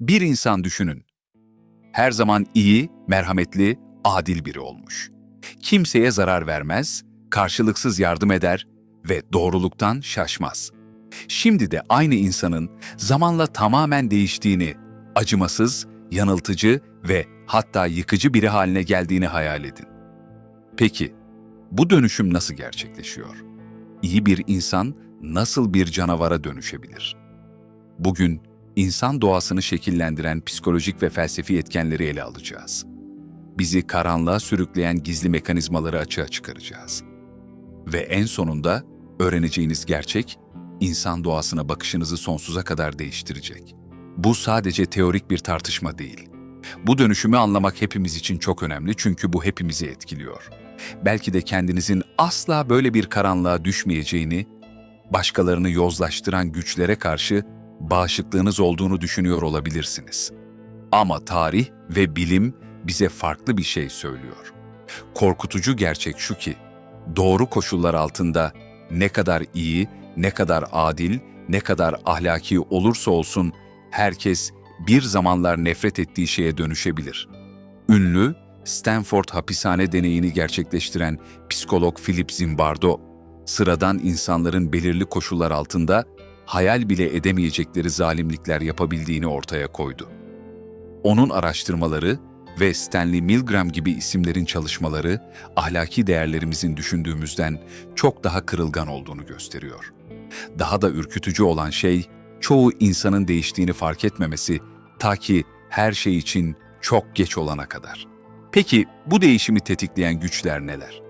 Bir insan düşünün. Her zaman iyi, merhametli, adil biri olmuş. Kimseye zarar vermez, karşılıksız yardım eder ve doğruluktan şaşmaz. Şimdi de aynı insanın zamanla tamamen değiştiğini, acımasız, yanıltıcı ve hatta yıkıcı biri haline geldiğini hayal edin. Peki, bu dönüşüm nasıl gerçekleşiyor? İyi bir insan nasıl bir canavara dönüşebilir? Bugün insan doğasını şekillendiren psikolojik ve felsefi etkenleri ele alacağız. Bizi karanlığa sürükleyen gizli mekanizmaları açığa çıkaracağız. Ve en sonunda öğreneceğiniz gerçek, insan doğasına bakışınızı sonsuza kadar değiştirecek. Bu sadece teorik bir tartışma değil. Bu dönüşümü anlamak hepimiz için çok önemli çünkü bu hepimizi etkiliyor. Belki de kendinizin asla böyle bir karanlığa düşmeyeceğini, başkalarını yozlaştıran güçlere karşı bağışıklığınız olduğunu düşünüyor olabilirsiniz. Ama tarih ve bilim bize farklı bir şey söylüyor. Korkutucu gerçek şu ki, doğru koşullar altında ne kadar iyi, ne kadar adil, ne kadar ahlaki olursa olsun herkes bir zamanlar nefret ettiği şeye dönüşebilir. Ünlü Stanford hapishane deneyini gerçekleştiren psikolog Philip Zimbardo, sıradan insanların belirli koşullar altında hayal bile edemeyecekleri zalimlikler yapabildiğini ortaya koydu. Onun araştırmaları ve Stanley Milgram gibi isimlerin çalışmaları ahlaki değerlerimizin düşündüğümüzden çok daha kırılgan olduğunu gösteriyor. Daha da ürkütücü olan şey, çoğu insanın değiştiğini fark etmemesi ta ki her şey için çok geç olana kadar. Peki bu değişimi tetikleyen güçler neler?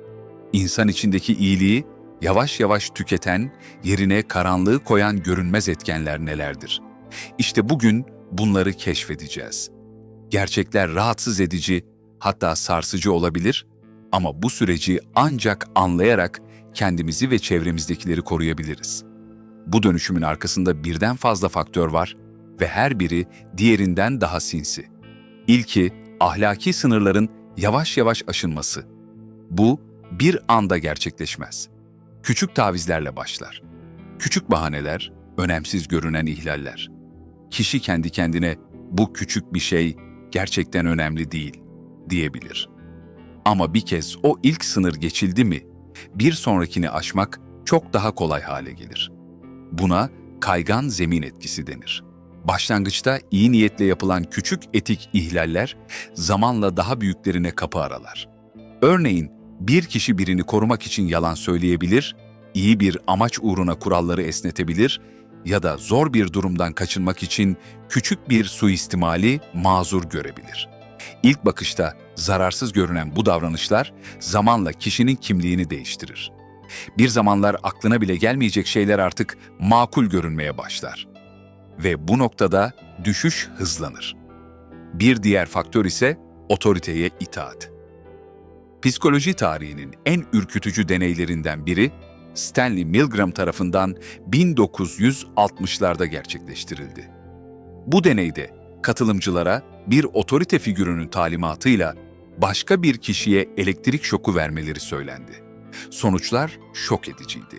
İnsan içindeki iyiliği yavaş yavaş tüketen, yerine karanlığı koyan görünmez etkenler nelerdir? İşte bugün bunları keşfedeceğiz. Gerçekler rahatsız edici, hatta sarsıcı olabilir ama bu süreci ancak anlayarak kendimizi ve çevremizdekileri koruyabiliriz. Bu dönüşümün arkasında birden fazla faktör var ve her biri diğerinden daha sinsi. İlki ahlaki sınırların yavaş yavaş aşınması. Bu bir anda gerçekleşmez. Küçük tavizlerle başlar. Küçük bahaneler, önemsiz görünen ihlaller. Kişi kendi kendine bu küçük bir şey gerçekten önemli değil diyebilir. Ama bir kez o ilk sınır geçildi mi, bir sonrakini aşmak çok daha kolay hale gelir. Buna kaygan zemin etkisi denir. Başlangıçta iyi niyetle yapılan küçük etik ihlaller zamanla daha büyüklerine kapı aralar. Örneğin bir kişi birini korumak için yalan söyleyebilir, iyi bir amaç uğruna kuralları esnetebilir ya da zor bir durumdan kaçınmak için küçük bir suistimali mazur görebilir. İlk bakışta zararsız görünen bu davranışlar zamanla kişinin kimliğini değiştirir. Bir zamanlar aklına bile gelmeyecek şeyler artık makul görünmeye başlar. Ve bu noktada düşüş hızlanır. Bir diğer faktör ise otoriteye itaat. Psikoloji tarihinin en ürkütücü deneylerinden biri Stanley Milgram tarafından 1960'larda gerçekleştirildi. Bu deneyde katılımcılara bir otorite figürünün talimatıyla başka bir kişiye elektrik şoku vermeleri söylendi. Sonuçlar şok ediciydi.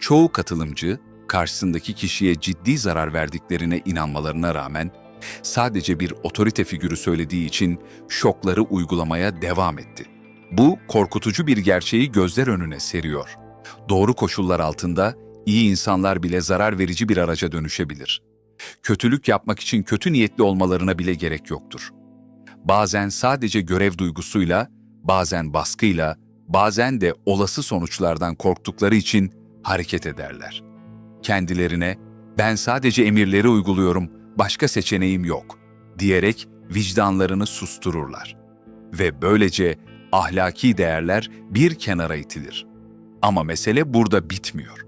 Çoğu katılımcı karşısındaki kişiye ciddi zarar verdiklerine inanmalarına rağmen sadece bir otorite figürü söylediği için şokları uygulamaya devam etti. Bu korkutucu bir gerçeği gözler önüne seriyor. Doğru koşullar altında iyi insanlar bile zarar verici bir araca dönüşebilir. Kötülük yapmak için kötü niyetli olmalarına bile gerek yoktur. Bazen sadece görev duygusuyla, bazen baskıyla, bazen de olası sonuçlardan korktukları için hareket ederler. Kendilerine ben sadece emirleri uyguluyorum, başka seçeneğim yok diyerek vicdanlarını sustururlar. Ve böylece ahlaki değerler bir kenara itilir. Ama mesele burada bitmiyor.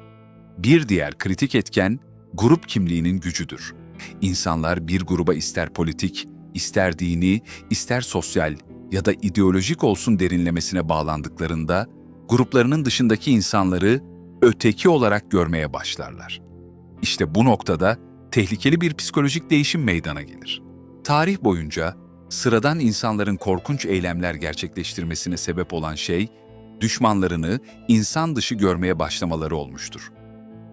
Bir diğer kritik etken grup kimliğinin gücüdür. İnsanlar bir gruba ister politik, ister dini, ister sosyal ya da ideolojik olsun derinlemesine bağlandıklarında gruplarının dışındaki insanları öteki olarak görmeye başlarlar. İşte bu noktada tehlikeli bir psikolojik değişim meydana gelir. Tarih boyunca sıradan insanların korkunç eylemler gerçekleştirmesine sebep olan şey, düşmanlarını insan dışı görmeye başlamaları olmuştur.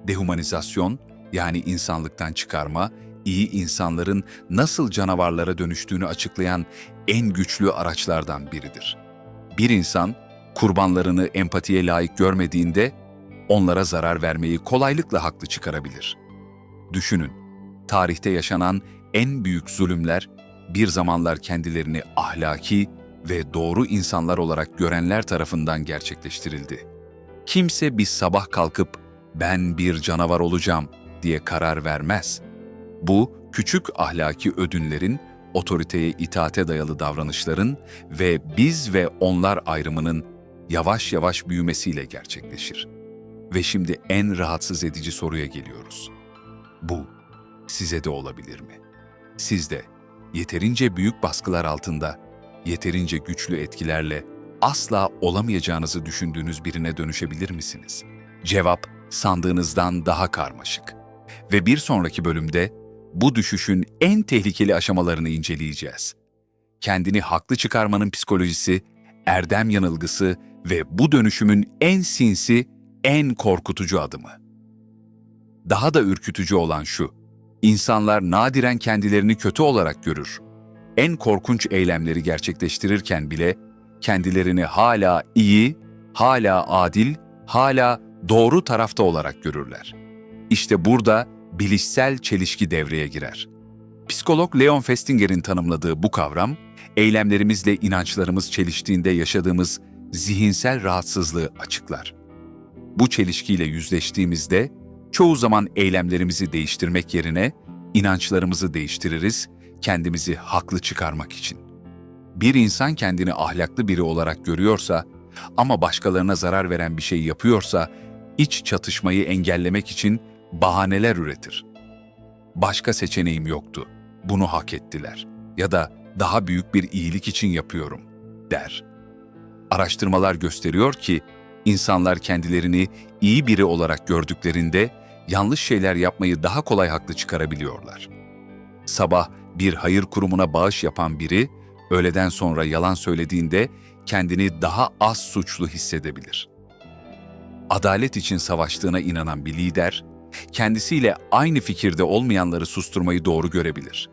Dehumanizasyon, yani insanlıktan çıkarma, iyi insanların nasıl canavarlara dönüştüğünü açıklayan en güçlü araçlardan biridir. Bir insan kurbanlarını empatiye layık görmediğinde onlara zarar vermeyi kolaylıkla haklı çıkarabilir. Düşünün, tarihte yaşanan en büyük zulümler bir zamanlar kendilerini ahlaki ve doğru insanlar olarak görenler tarafından gerçekleştirildi. Kimse bir sabah kalkıp ben bir canavar olacağım diye karar vermez. Bu küçük ahlaki ödünlerin, otoriteye itaate dayalı davranışların ve biz ve onlar ayrımının yavaş yavaş büyümesiyle gerçekleşir. Ve şimdi en rahatsız edici soruya geliyoruz. Bu size de olabilir mi? Siz de yeterince büyük baskılar altında, yeterince güçlü etkilerle asla olamayacağınızı düşündüğünüz birine dönüşebilir misiniz? Cevap sandığınızdan daha karmaşık. Ve bir sonraki bölümde bu düşüşün en tehlikeli aşamalarını inceleyeceğiz. Kendini haklı çıkarmanın psikolojisi, erdem yanılgısı ve bu dönüşümün en sinsi, en korkutucu adımı. Daha da ürkütücü olan şu, insanlar nadiren kendilerini kötü olarak görür. En korkunç eylemleri gerçekleştirirken bile kendilerini hala iyi, hala adil, hala doğru tarafta olarak görürler. İşte burada bilişsel çelişki devreye girer. Psikolog Leon Festinger'in tanımladığı bu kavram, eylemlerimizle inançlarımız çeliştiğinde yaşadığımız zihinsel rahatsızlığı açıklar. Bu çelişkiyle yüzleştiğimizde çoğu zaman eylemlerimizi değiştirmek yerine inançlarımızı değiştiririz kendimizi haklı çıkarmak için. Bir insan kendini ahlaklı biri olarak görüyorsa ama başkalarına zarar veren bir şey yapıyorsa iç çatışmayı engellemek için bahaneler üretir. Başka seçeneğim yoktu. Bunu hak ettiler ya da daha büyük bir iyilik için yapıyorum der. Araştırmalar gösteriyor ki insanlar kendilerini iyi biri olarak gördüklerinde yanlış şeyler yapmayı daha kolay haklı çıkarabiliyorlar. Sabah bir hayır kurumuna bağış yapan biri öğleden sonra yalan söylediğinde kendini daha az suçlu hissedebilir. Adalet için savaştığına inanan bir lider, kendisiyle aynı fikirde olmayanları susturmayı doğru görebilir.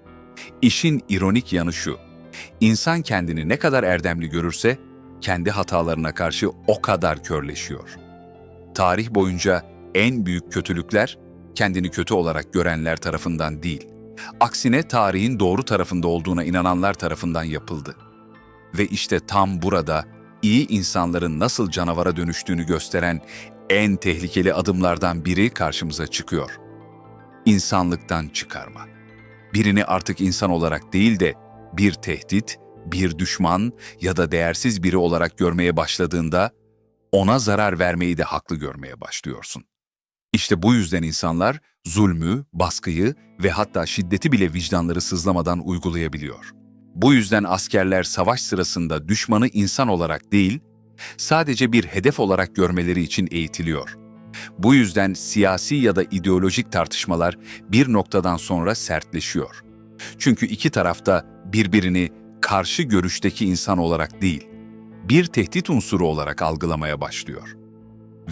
İşin ironik yanı şu, insan kendini ne kadar erdemli görürse, kendi hatalarına karşı o kadar körleşiyor. Tarih boyunca en büyük kötülükler, kendini kötü olarak görenler tarafından değil, aksine tarihin doğru tarafında olduğuna inananlar tarafından yapıldı. Ve işte tam burada iyi insanların nasıl canavara dönüştüğünü gösteren en tehlikeli adımlardan biri karşımıza çıkıyor. İnsanlıktan çıkarma. Birini artık insan olarak değil de bir tehdit, bir düşman ya da değersiz biri olarak görmeye başladığında ona zarar vermeyi de haklı görmeye başlıyorsun. İşte bu yüzden insanlar zulmü, baskıyı ve hatta şiddeti bile vicdanları sızlamadan uygulayabiliyor. Bu yüzden askerler savaş sırasında düşmanı insan olarak değil, sadece bir hedef olarak görmeleri için eğitiliyor. Bu yüzden siyasi ya da ideolojik tartışmalar bir noktadan sonra sertleşiyor. Çünkü iki tarafta birbirini karşı görüşteki insan olarak değil, bir tehdit unsuru olarak algılamaya başlıyor.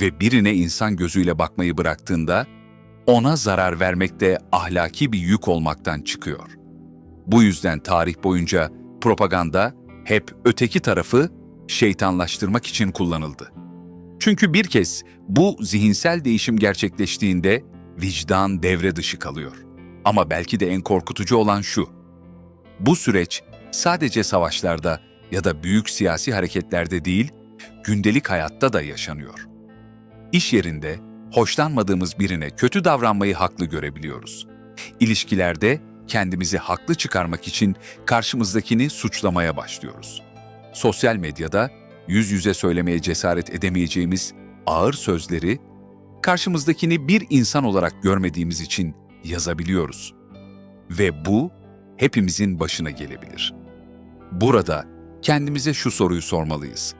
Ve birine insan gözüyle bakmayı bıraktığında, ona zarar vermek de ahlaki bir yük olmaktan çıkıyor. Bu yüzden tarih boyunca propaganda hep öteki tarafı şeytanlaştırmak için kullanıldı. Çünkü bir kez bu zihinsel değişim gerçekleştiğinde vicdan devre dışı kalıyor. Ama belki de en korkutucu olan şu. Bu süreç sadece savaşlarda ya da büyük siyasi hareketlerde değil, gündelik hayatta da yaşanıyor. İş yerinde hoşlanmadığımız birine kötü davranmayı haklı görebiliyoruz. İlişkilerde kendimizi haklı çıkarmak için karşımızdakini suçlamaya başlıyoruz. Sosyal medyada yüz yüze söylemeye cesaret edemeyeceğimiz ağır sözleri karşımızdakini bir insan olarak görmediğimiz için yazabiliyoruz. Ve bu hepimizin başına gelebilir. Burada kendimize şu soruyu sormalıyız.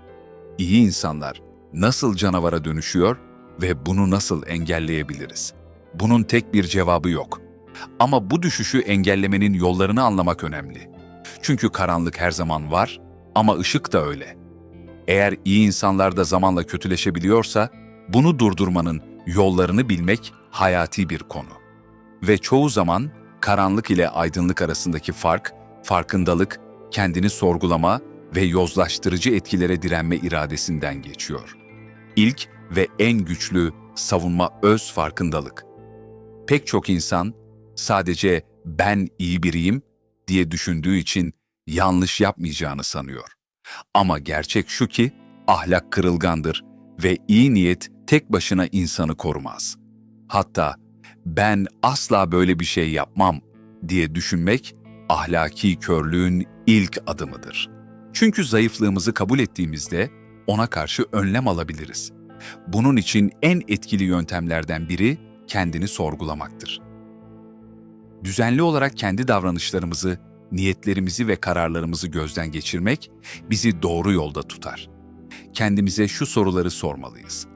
İyi insanlar nasıl canavara dönüşüyor ve bunu nasıl engelleyebiliriz? Bunun tek bir cevabı yok. Ama bu düşüşü engellemenin yollarını anlamak önemli. Çünkü karanlık her zaman var ama ışık da öyle. Eğer iyi insanlar da zamanla kötüleşebiliyorsa, bunu durdurmanın yollarını bilmek hayati bir konu. Ve çoğu zaman Karanlık ile aydınlık arasındaki fark, farkındalık, kendini sorgulama ve yozlaştırıcı etkilere direnme iradesinden geçiyor. İlk ve en güçlü savunma öz farkındalık. Pek çok insan sadece ben iyi biriyim diye düşündüğü için yanlış yapmayacağını sanıyor. Ama gerçek şu ki ahlak kırılgandır ve iyi niyet tek başına insanı korumaz. Hatta ben asla böyle bir şey yapmam diye düşünmek ahlaki körlüğün ilk adımıdır. Çünkü zayıflığımızı kabul ettiğimizde ona karşı önlem alabiliriz. Bunun için en etkili yöntemlerden biri kendini sorgulamaktır. Düzenli olarak kendi davranışlarımızı, niyetlerimizi ve kararlarımızı gözden geçirmek bizi doğru yolda tutar. Kendimize şu soruları sormalıyız.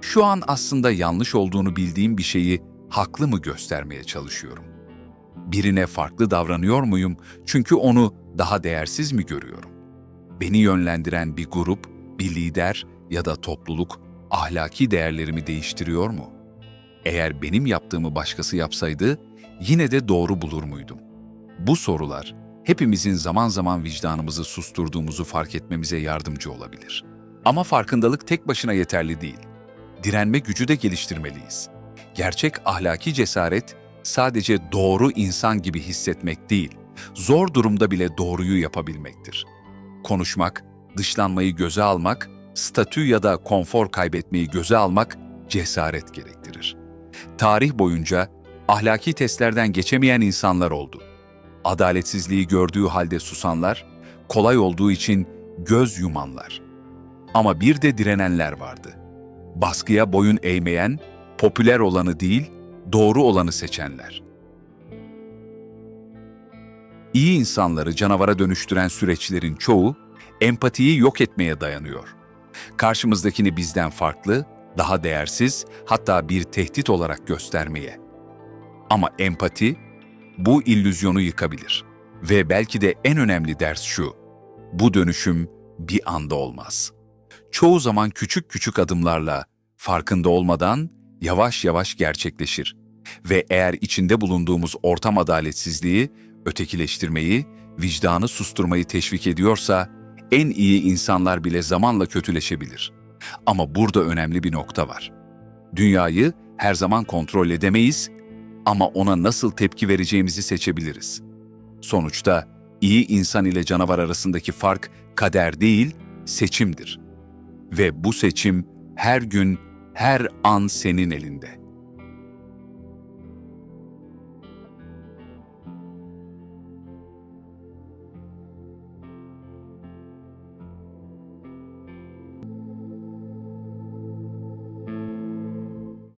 Şu an aslında yanlış olduğunu bildiğim bir şeyi haklı mı göstermeye çalışıyorum? Birine farklı davranıyor muyum çünkü onu daha değersiz mi görüyorum? Beni yönlendiren bir grup, bir lider ya da topluluk ahlaki değerlerimi değiştiriyor mu? Eğer benim yaptığımı başkası yapsaydı yine de doğru bulur muydum? Bu sorular hepimizin zaman zaman vicdanımızı susturduğumuzu fark etmemize yardımcı olabilir. Ama farkındalık tek başına yeterli değil. Direnme gücü de geliştirmeliyiz. Gerçek ahlaki cesaret sadece doğru insan gibi hissetmek değil, zor durumda bile doğruyu yapabilmektir. Konuşmak, dışlanmayı göze almak, statü ya da konfor kaybetmeyi göze almak cesaret gerektirir. Tarih boyunca ahlaki testlerden geçemeyen insanlar oldu. Adaletsizliği gördüğü halde susanlar, kolay olduğu için göz yumanlar. Ama bir de direnenler vardı. Baskıya boyun eğmeyen, popüler olanı değil, doğru olanı seçenler. İyi insanları canavara dönüştüren süreçlerin çoğu empatiyi yok etmeye dayanıyor. Karşımızdakini bizden farklı, daha değersiz, hatta bir tehdit olarak göstermeye. Ama empati bu illüzyonu yıkabilir. Ve belki de en önemli ders şu. Bu dönüşüm bir anda olmaz. Çoğu zaman küçük küçük adımlarla, farkında olmadan yavaş yavaş gerçekleşir. Ve eğer içinde bulunduğumuz ortam adaletsizliği, ötekileştirmeyi, vicdanı susturmayı teşvik ediyorsa, en iyi insanlar bile zamanla kötüleşebilir. Ama burada önemli bir nokta var. Dünyayı her zaman kontrol edemeyiz ama ona nasıl tepki vereceğimizi seçebiliriz. Sonuçta iyi insan ile canavar arasındaki fark kader değil, seçimdir. Ve bu seçim her gün, her an senin elinde.